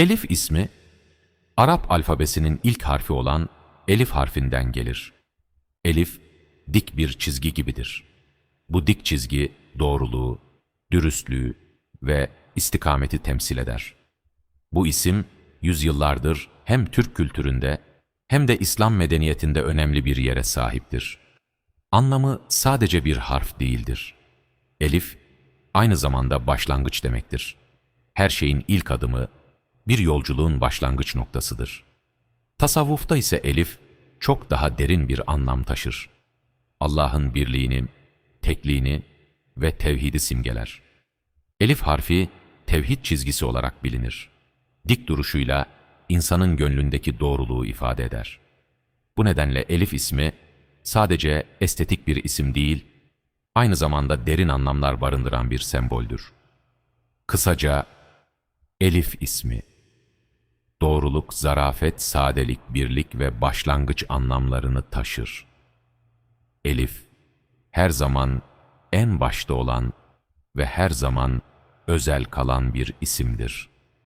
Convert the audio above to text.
Elif ismi, Arap alfabesinin ilk harfi olan elif harfinden gelir. Elif, dik bir çizgi gibidir. Bu dik çizgi doğruluğu, dürüstlüğü ve istikameti temsil eder. Bu isim, yüzyıllardır hem Türk kültüründe hem de İslam medeniyetinde önemli bir yere sahiptir. Anlamı sadece bir harf değildir. Elif, aynı zamanda başlangıç demektir. Her şeyin ilk adımı, bir yolculuğun başlangıç noktasıdır. Tasavvufta ise elif, çok daha derin bir anlam taşır. Allah'ın birliğini, tekliğini ve tevhidi simgeler. Elif harfi, tevhid çizgisi olarak bilinir. Dik duruşuyla insanın gönlündeki doğruluğu ifade eder. Bu nedenle Elif ismi, sadece estetik bir isim değil, aynı zamanda derin anlamlar barındıran bir semboldür. Kısaca, Elif ismi, doğruluk, zarafet, sadelik, birlik ve başlangıç anlamlarını taşır. Elif, her zaman en başta olan ve her zaman özel kalan bir isimdir.